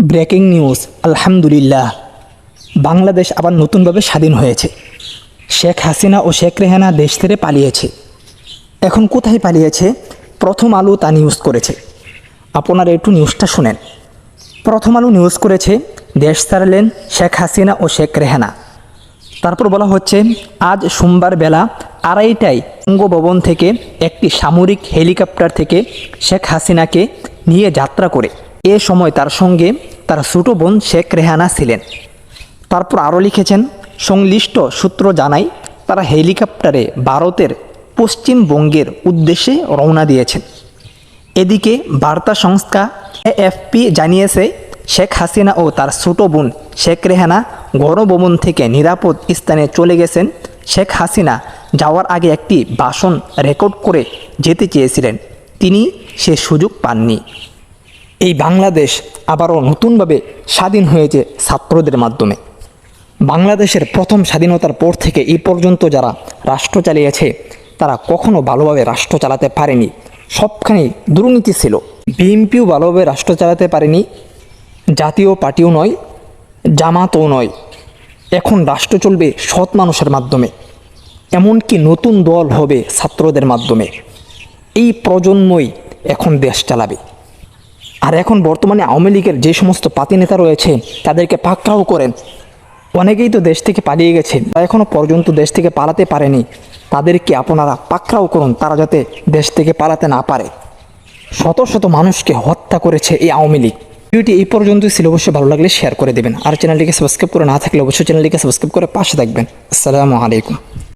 Breaking news, আলহামদুলিল্লাহ। বাংলাদেশ আবার নতুনভাবে স্বাধীন হয়েছে। শেখ হাসিনা ও শেখ রেহানা দেশ ছেড়ে পালিয়েছে। এখন কোথায় পালিয়েছে? প্রথম আলো তা নিউজ করেছে। আপনারা একটু নিউজটা শুনেন। প্রথম আলো নিউজ করেছে, দেশ ছাড়লেন শেখ হাসিনা ও শেখ রেহানা। তারপর বলা হচ্ছে, আজ সোমবার বেলা আড়াইটায় বঙ্গভবন থেকে একটি সামরিক হেলিকপ্টার থেকে শেখ হাসিনাকে নিয়ে যাত্রা করে। এ সময় তার সঙ্গে তার ছোটো বোন শেখ রেহানা ছিলেন। তারপর আরও লিখেছেন, সংশ্লিষ্ট সূত্র জানায় তারা হেলিকপ্টারে ভারতের পশ্চিমবঙ্গের উদ্দেশ্যে রওনা দিয়েছেন। এদিকে বার্তা সংস্থা এএফপি জানিয়েছে, শেখ হাসিনা ও তার ছোট বোন শেখ রেহানা গণভবন থেকে নিরাপদ স্থানে চলে গেছেন। শেখ হাসিনা যাওয়ার আগে একটি ভাষণ রেকর্ড করে যেতে চেয়েছিলেন। তিনি সে সুযোগ পাননি। এই বাংলাদেশ আবারও নতুনভাবে স্বাধীন হয়েছে ছাত্রদের মাধ্যমে। বাংলাদেশের প্রথম স্বাধীনতার পর থেকে এই পর্যন্ত যারা রাষ্ট্র চালিয়েছে, তারা কখনো ভালোভাবে রাষ্ট্র চালাতে পারেনি। সবখানেই দুর্নীতি ছিল। বিএনপিও ভালোভাবে রাষ্ট্র চালাতে পারেনি। জাতীয় পার্টিও নয়, জামাতও নয়। এখন রাষ্ট্র চলবে সৎ মানুষের মাধ্যমে। এমনকি নতুন দল হবে ছাত্রদের মাধ্যমে। এই প্রজন্মই এখন দেশ চালাবে। আর এখন বর্তমানে আওয়ামী লীগের যে সমস্ত পাতি নেতা রয়েছে, তাদেরকে পাকড়াও করেন। অনেকেই তো দেশ থেকে পালিয়ে গেছে তারা এখনও পর্যন্ত দেশ থেকে পালাতে পারেনি। তাদেরকে আপনারা পাকড়াও করুন, তারা যাতে দেশ থেকে পালাতে না পারে। শত শত মানুষকে হত্যা করেছে এই আওয়ামী লীগ। ভিডিওটি এই পর্যন্তই ছিল অবশ্যই ভালো লাগলে শেয়ার করে দেবেন। আর চ্যানেলটিকে সাবস্ক্রাইব করে না থাকলে অবশ্যই চ্যানেলটিকে সাবস্ক্রাইব করে পাশে থাকবেন। আসসালামু আলাইকুম।